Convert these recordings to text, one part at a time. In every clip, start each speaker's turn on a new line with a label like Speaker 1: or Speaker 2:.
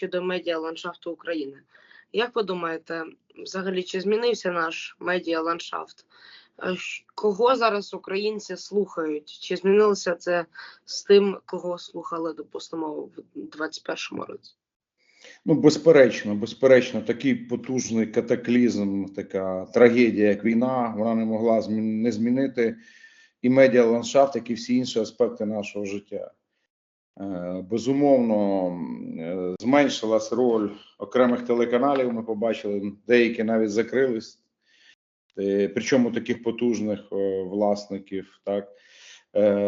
Speaker 1: щодо медіа ландшафту України. Як ви думаєте, взагалі чи змінився наш медіа ландшафт? Е, Кого зараз українці слухають? Чи змінилося це з тим, кого слухали, допустимо, в 21-му році?
Speaker 2: Ну, безперечно, безперечно, такий потужний катаклізм, така трагедія, як війна, вона не могла не змінити і медіаландшафт, як і всі інші аспекти нашого життя. Е, Безумовно, е, зменшилась роль окремих телеканалів. Ми побачили, деякі навіть закрились, Е, причому таких потужних власників. Так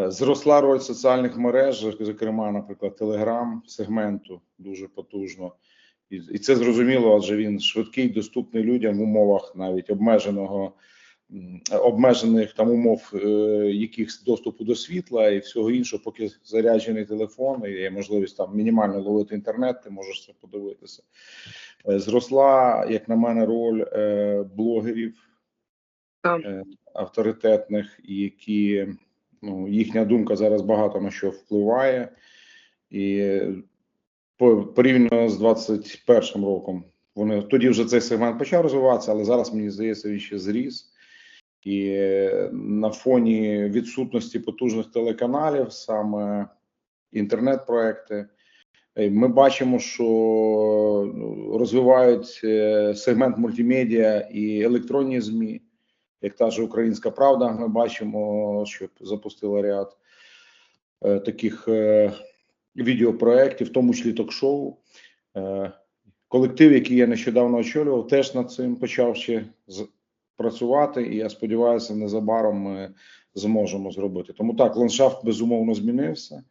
Speaker 2: зросла роль соціальних мереж, зокрема, наприклад, Телеграм сегменту дуже потужно. І, це зрозуміло, адже він швидкий, доступний людям в умовах навіть обмеженого обмежених там умов е, якихось доступу до світла і всього іншого, поки заряджений телефон і є можливість там мінімально ловити інтернет, ти можеш це подивитися. Е, Зросла, як на мене, роль е, блогерів авторитетних, які ну, їхня думка зараз багато на що впливає, і по- порівняно з 21 роком. Вони тоді вже цей сегмент почав розвиватися, але зараз мені здається, він ще зріс. І е, на фоні відсутності потужних телеканалів, саме інтернет-проекти, е, ми бачимо, що ну, розвивають е, сегмент мультимедіа і електронні ЗМІ, як та ж Українська Правда. Ми бачимо, що запустила ряд таких відеопроєктів, в тому числі ток-шоу. Колектив, який я нещодавно очолював, теж над цим почав ще працювати, і я сподіваюся, незабаром ми зможемо зробити. Тому так, ландшафт безумовно змінився,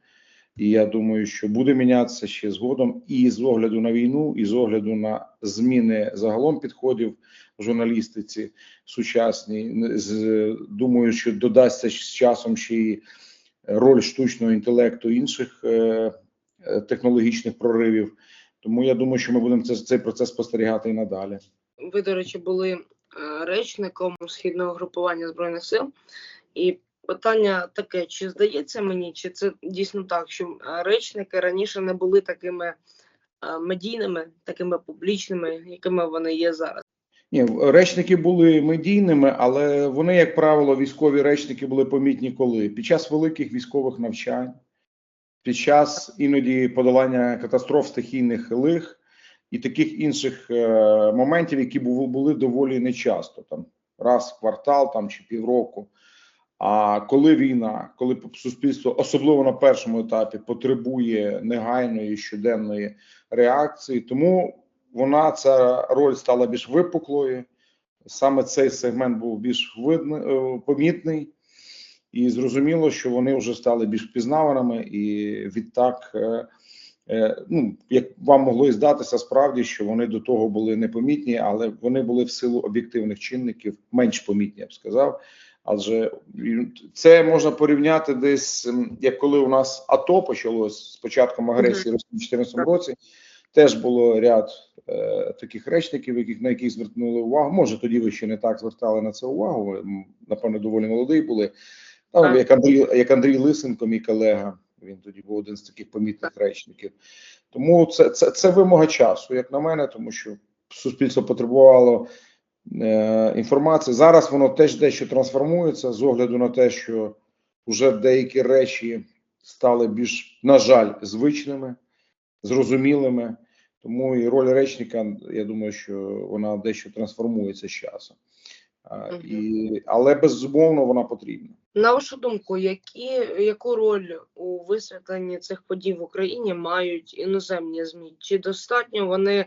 Speaker 2: і я думаю, що буде мінятися ще згодом, і з огляду на війну, і з огляду на зміни загалом підходів в журналістиці сучасній. Думаю, що додасться з часом ще й роль штучного інтелекту інших е, е, технологічних проривів. Тому я думаю, що ми будемо це, цей процес спостерігати і надалі.
Speaker 1: Ви, до речі, були речником східного групування збройних сил, і питання таке: чи здається мені, чи це дійсно так, що е, речники раніше не були такими е, медійними, такими публічними, якими вони є зараз?
Speaker 2: Ні, речники були медійними, але вони, як правило, військові речники були помітні коли під час великих військових навчань, під час іноді подолання катастроф стихійних лих і таких інших е, моментів, які були, доволі нечасто, там раз в квартал там чи півроку. А коли війна, коли суспільство, особливо на першому етапі, потребує негайної щоденної реакції, тому вона ця роль стала більш випуклою. Саме цей сегмент був більш видно, е, помітний, і зрозуміло, що вони вже стали більш впізнаваними, і відтак, е, ну як вам могло і здатися, справді, що вони до того були непомітні, але вони були в силу об'єктивних чинників менш помітні, я б сказав. Адже це можна порівняти десь, як коли у нас АТО почалось з початком агресії Росії в 2014 році. Теж було ряд е, таких речників, яких на яких звернули увагу. Може, тоді ви ще не так звертали на це увагу. Ви, напевно, доволі молодий були. Там, як Андрій, як Андрій Лисенко, мій колега, він тоді був один з таких помітних речників. Тому це, це, це вимога часу, як на мене, тому що суспільство потребувало е, інформації. Зараз воно теж дещо трансформується з огляду на те, що вже деякі речі стали більш, на жаль, звичними, зрозумілими. Тому і роль речника, я думаю, що вона дещо трансформується з часом. І, але безумовно вона потрібна.
Speaker 1: На вашу думку, які, яку роль у висвітленні цих подій в Україні мають іноземні ЗМІ? Чи достатньо вони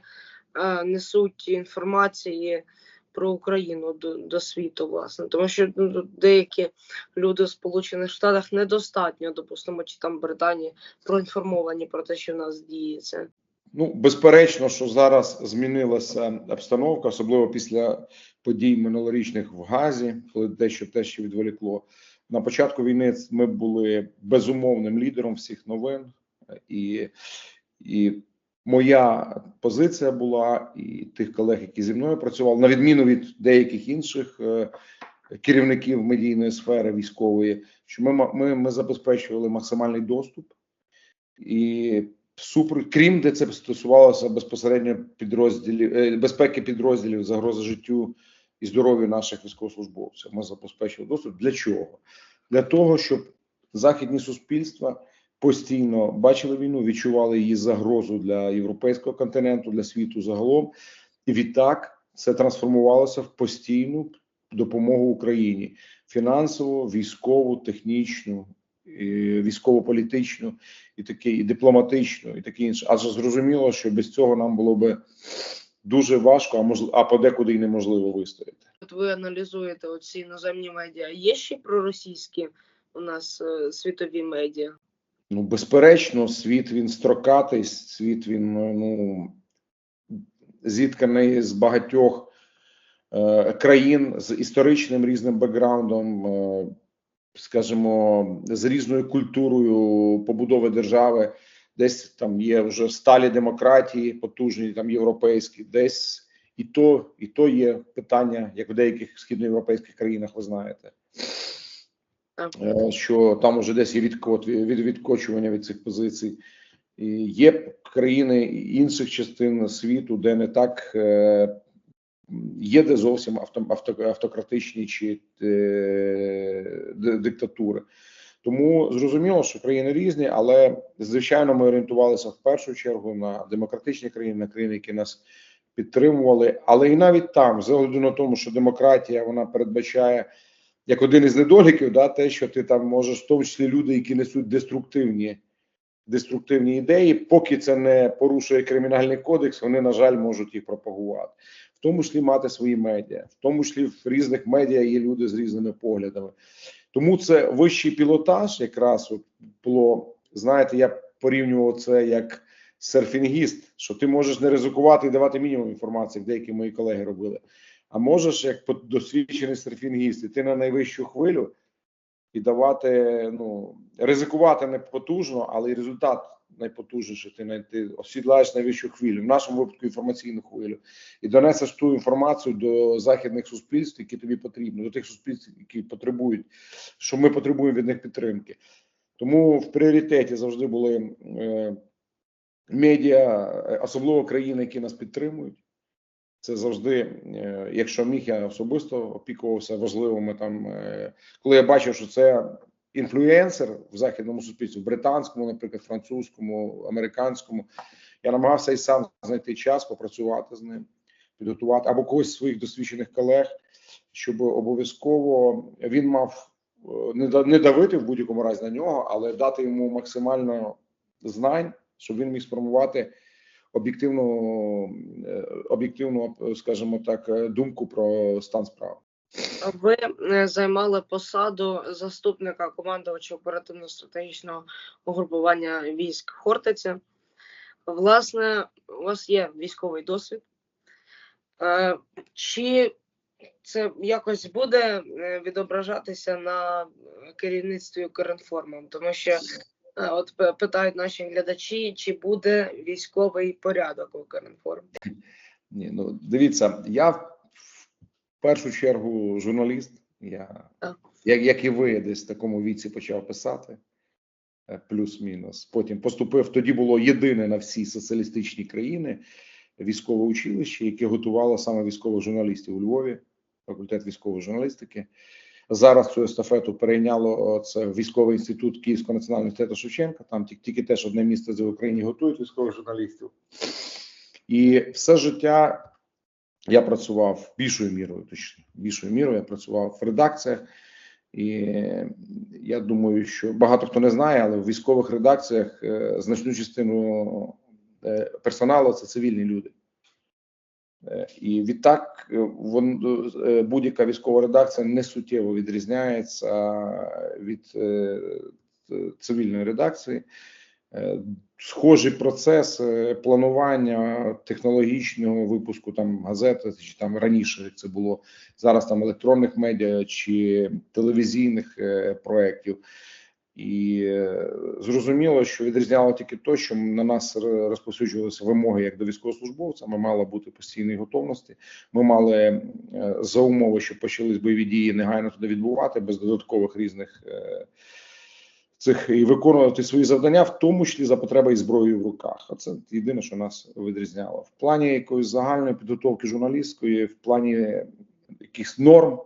Speaker 1: е, несуть інформації про Україну до, до світу, власне? Тому що ну, деякі люди в Сполучених Штатах недостатньо, допустимо, чи там Британії проінформовані про те, що в нас діється.
Speaker 2: Ну, безперечно, що зараз змінилася обстановка, особливо після подій минулорічних в Газі, коли дещо те, що відволікло. На початку війни ми були безумовним лідером всіх новин, і, і моя позиція була, і тих колег, які зі мною працювали, на відміну від деяких інших е, керівників медійної сфери військової, що ми, ми, ми забезпечували максимальний доступ і супер, крім де це стосувалося безпосередньо підрозділів е, безпеки підрозділів, загрози життю і здоров'ю наших військовослужбовців. Ми забезпечили доступ. Для чого? Для того, щоб західні суспільства постійно бачили війну, відчували її загрозу для європейського континенту, для світу загалом, і відтак це трансформувалося в постійну допомогу Україні фінансову, військову, технічну, військово-політичну, і таке, і дипломатичну, і таке інше. Адже зрозуміло, що без цього нам було би дуже важко, а можливо, а подекуди й неможливо вистояти.
Speaker 1: От ви аналізуєте оці іноземні медіа. Є ще проросійські у нас е, світові медіа?
Speaker 2: Ну, безперечно, світ він строкатий, світ він е, ну зітканий з багатьох е, країн з історичним різним бекграундом, е, скажімо, з різною культурою побудови держави. Десь там є вже сталі демократії, потужні, там європейські, десь і то, і то є питання, як в деяких східноєвропейських країнах, ви знаєте. Е, що там уже десь є відкот, від відкочування від цих позицій. І є країни інших частин світу, де не так е, є, де зовсім авто, авто, автократичні чи е, диктатури. Тому зрозуміло, що країни різні, але звичайно, ми орієнтувалися в першу чергу на демократичні країни, на країни, які нас підтримували. Але і навіть там, з огляду на тому, що демократія вона передбачає як один із недоліків, да, те, що ти там можеш, в тому числі люди, які несуть деструктивні, деструктивні ідеї, поки це не порушує кримінальний кодекс, вони, на жаль, можуть їх пропагувати, в тому числі мати свої медіа, в тому числі в різних медіа є люди з різними поглядами. Тому це вищий пілотаж, якраз от було, знаєте, я порівнював це як серфінгіст, що ти можеш не ризикувати і давати мінімум інформації, як деякі мої колеги робили. А можеш, як досвідчений серфінгіст, іти на найвищу хвилю і давати, ну, ризикувати не потужно, але і результат найпотужніший. Ти, най- ти осідлаєш найвищу хвилю, в нашому випадку інформаційну хвилю, і донесеш ту інформацію до західних суспільств, які тобі потрібні, до тих суспільств, які потребують, що ми потребуємо від них підтримки. Тому в пріоритеті завжди були е, медіа, особливо країни, які нас підтримують. Це завжди, е, якщо міг, я особисто опікувався важливими там, е, коли я бачив, що це інфлюенсер в західному суспільстві, в британському, наприклад, французькому, американському. Я намагався і сам знайти час, попрацювати з ним, підготувати або когось з своїх досвідчених колег, щоб обов'язково він мав е, не да- не давити в будь-якому разі на нього, але дати йому максимально знань, щоб він міг сформувати об'єктивну, е, об'єктивну, скажімо так, думку про стан справ.
Speaker 1: Ви е, займали посаду заступника командувача оперативно-стратегічного угрупування військ Хортиця. Власне, у вас є військовий досвід. Е, Чи це якось буде е, відображатися на керівництві Укрінформом? Тому що от питають наші глядачі, чи буде військовий порядок у Укрінформ?
Speaker 2: Ні, ну дивіться, я першу чергу журналіст. Я як, як і ви, десь в такому віці почав писати, е, плюс-мінус. Потім поступив. Тоді було єдине на всі соціалістичні країни військове училище, яке готувало саме військових журналістів у Львові, факультет військової журналістики. Зараз цю естафету перейняло це військовий інститут Київського національного університету Шевченка. Там тільки, тільки теж одне місце в Україні готують військових журналістів. І все життя я працював більшою мірою, точно більшою мірою. Я працював в редакціях, і я думаю, що багато хто не знає, але в військових редакціях е, значну частину е, персоналу це цивільні люди. Е, І відтак будь-яка військова редакція не суттєво відрізняється від цивільної редакції. Е, Схожий процес е, планування технологічного випуску там газети, чи там раніше як це було зараз там електронних медіа чи телевізійних е, проєктів. І зрозуміло, що відрізняло тільки то, що на нас розповсюджувалися вимоги як до військовослужбовця. Ми мали бути постійній готовності. Ми мали за умови, що почались бойові дії, негайно туди відбувати без додаткових різних, цих і виконувати свої завдання, в тому числі за потреби і зброєю в руках. А це єдине, що нас відрізняло в плані якоїсь загальної підготовки журналістської, в плані якихось норм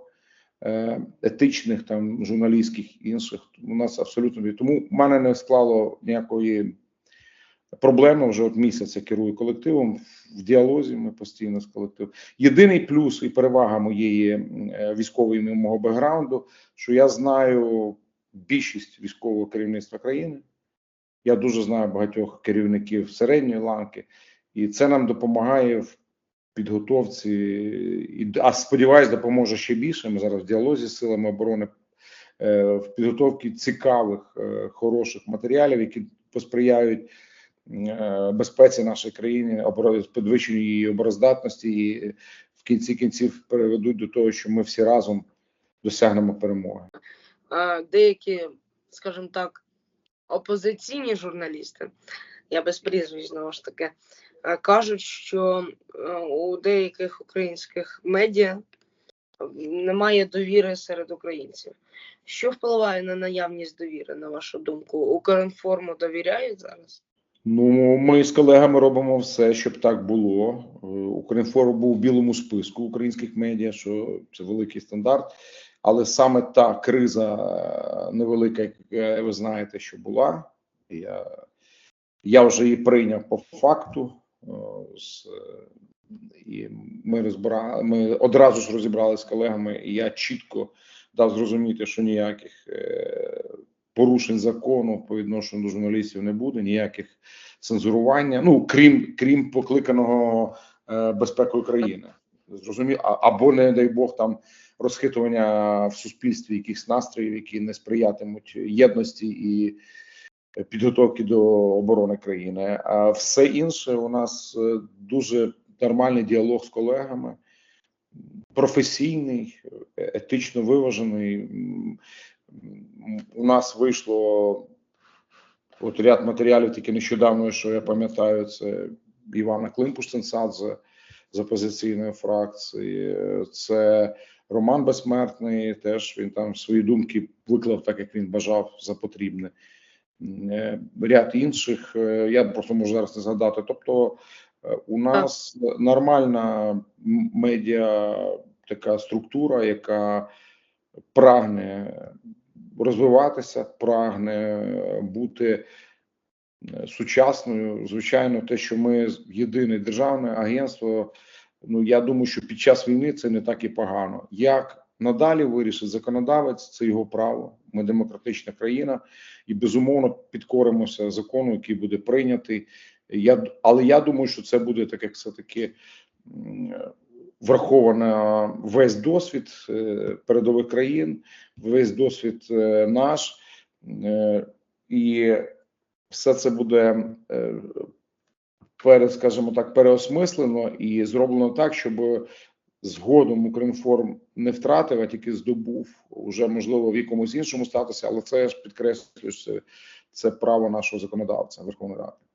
Speaker 2: е, етичних, там журналістських і інших. У нас абсолютно тому в мене не склало ніякої проблеми. Вже от місяць я керую колективом в діалозі. Ми постійно з колективом. Єдиний плюс і перевага моєї е, військової мого бекграунду, що я знаю більшість військового керівництва країни. Я дуже знаю багатьох керівників середньої ланки, і це нам допомагає в підготовці. І, а сподіваюсь, допоможе ще більше. Ми зараз в діалозі з силами оборони е, в підготовці цікавих, е, хороших матеріалів, які посприяють е, безпеці нашої країни, підвищенню її обороздатності, і в кінці кінців приведуть до того, що ми всі разом досягнемо перемоги.
Speaker 1: Е, деякі, скажімо так, опозиційні журналісти, я без прізвищ знову ж таки, е, кажуть, що е, у деяких українських медіа немає довіри серед українців. Що впливає на наявність довіри, на вашу думку? Укрінформу довіряють зараз?
Speaker 2: Ну, ми з колегами робимо все, щоб так було. Укрінформ був в білому списку українських медіа, що це великий стандарт. Але саме та криза е, невелика, як е, ви знаєте, що була. Я, я вже її прийняв по факту. е, з, І ми розбира... ми одразу ж розібралися з колегами, і я чітко дав зрозуміти, що ніяких порушень закону по відношенню до журналістів не буде, ніяких цензурування. Ну крім крім покликаного е, безпекою країни. Зрозуміло, або не дай Бог там розхитування в суспільстві якихось настроїв, які не сприятимуть єдності і підготовки до оборони країни. А все інше у нас е, дуже нормальний діалог з колегами, професійний, е, етично виважений. У нас вийшло от ряд матеріалів, тільки нещодавно, що я пам'ятаю, це Івана Климпуш-Цинцадзе з опозиційної фракції, це Роман Безсмертний. Теж він там свої думки виклав так, як він бажав за потрібне. Е, Ряд інших, е, я просто можу зараз не згадати. Тобто, е, у нас нормальна медіа така структура, яка прагне розвиватися, прагне бути сучасною. Звичайно, те, що ми єдине державне агентство. Ну я думаю, що під час війни це не так і погано. Як надалі вирішить законодавець, це його право. Ми демократична країна, і безумовно підкоримося закону, який буде прийнятий. Я але я думаю, що це буде так, як все таки враховано весь досвід е, передових країн, весь досвід е, наш, е, і все це буде скажімо так, переосмислено і зроблено так, щоб згодом Укрінформ не втратив, а тільки здобув уже можливо в якомусь іншому статусі, але це я ж підкреслюю, це, це право нашого законодавця Верховної Ради.